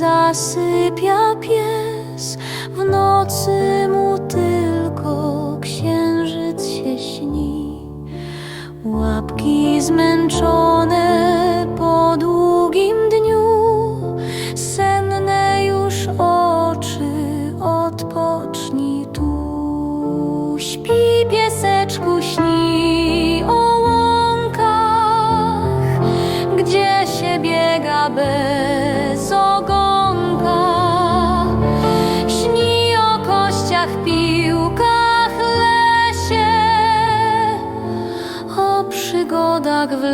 zasypia pies, w nocy mu tylko księżyc się śni. Łapki zmęczone po długim dniu, senne już oczy, odpocznij tu. Śpi pieseczku, śni o łąkach, gdzie się biega bez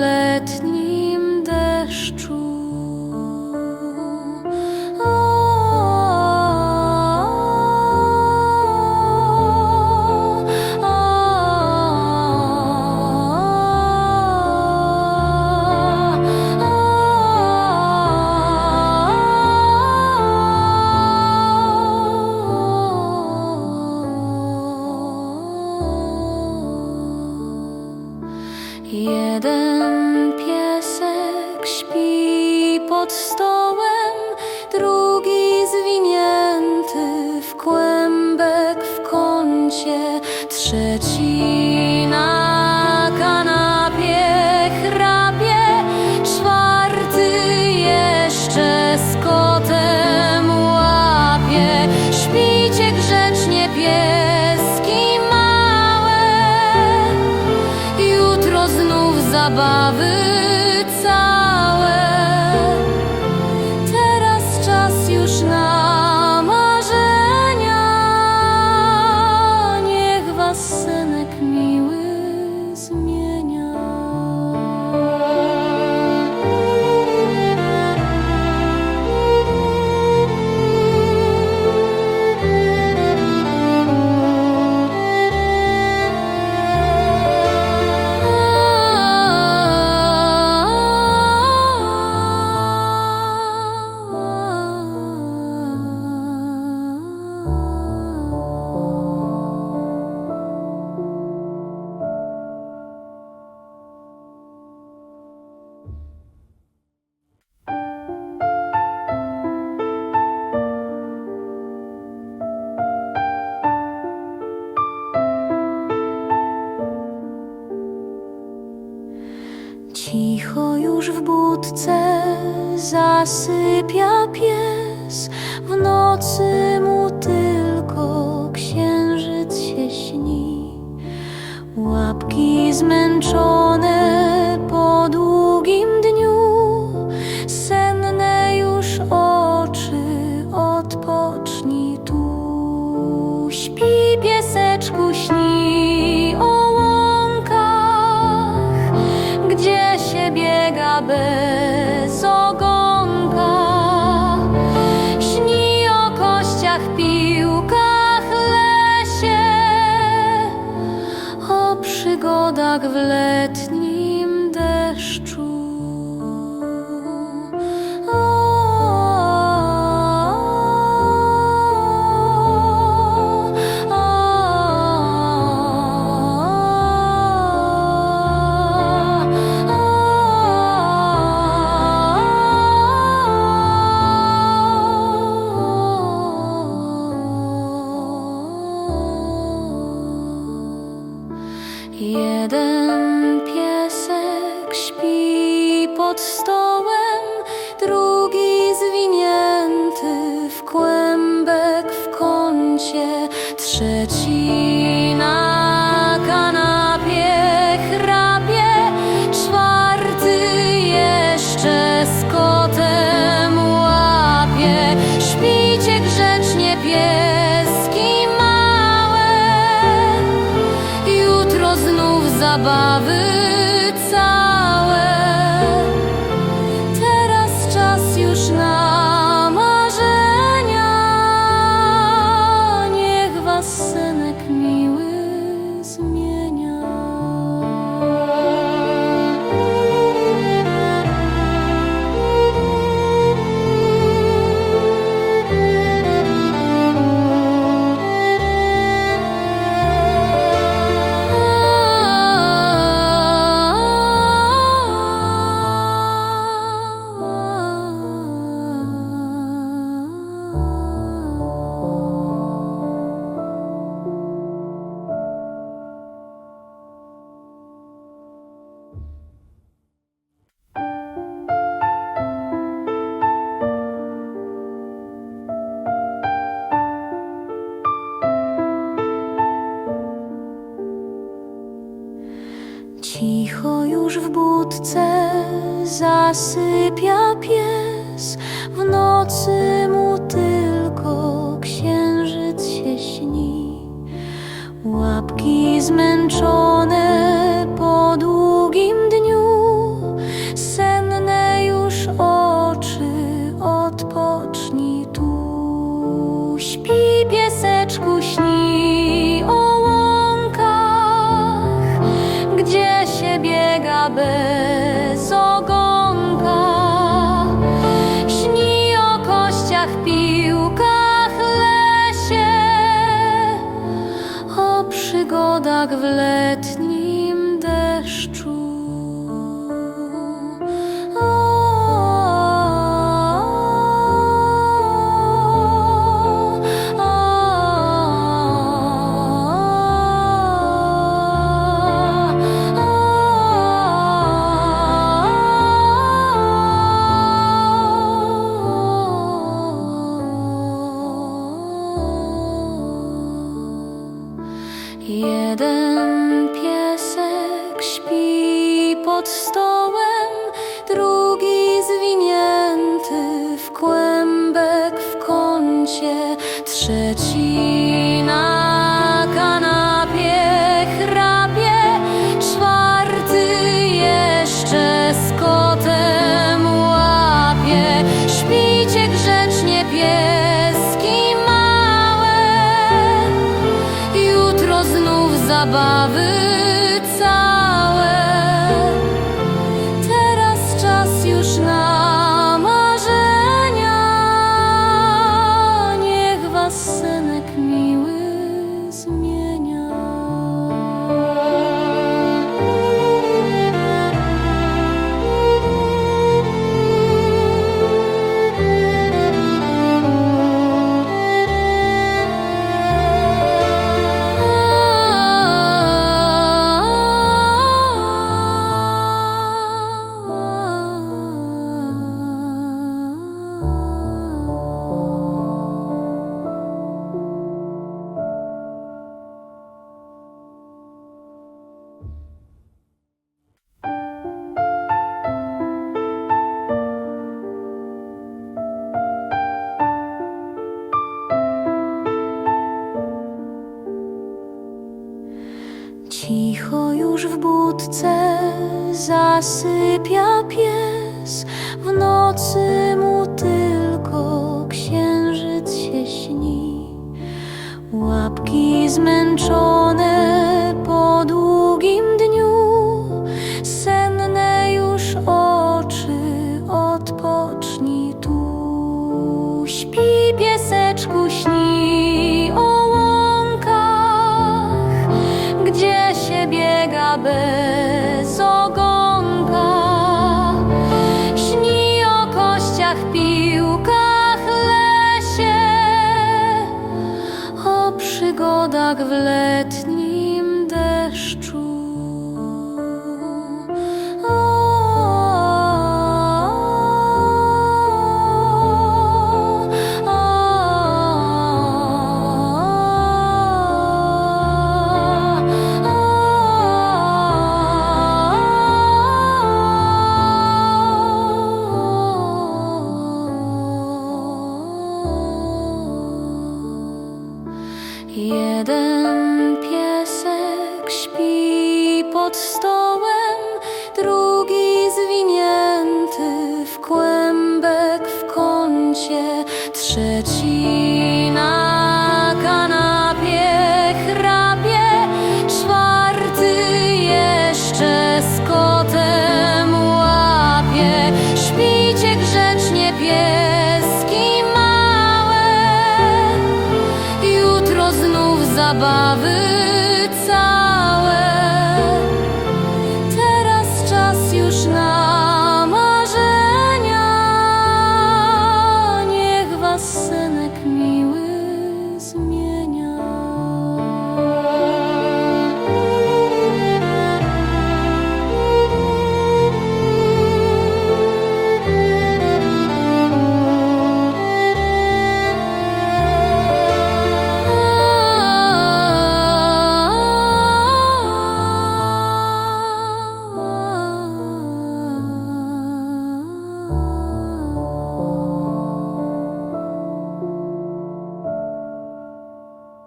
letnim deszczu. Jeden zasypia pies, w nocy mu tylko księżyc się śni. Łapki zmęczone po długim dniu, senne już oczy, odpocznij tu. Śpi pieseczku, śni o łąkach, gdzie się biega bez przygodach w letnim Jeden wkrótce zasypia pies, w nocy mu tylko księżyc się śni. Łapki zmęczone. 夜的。随飘飘。的。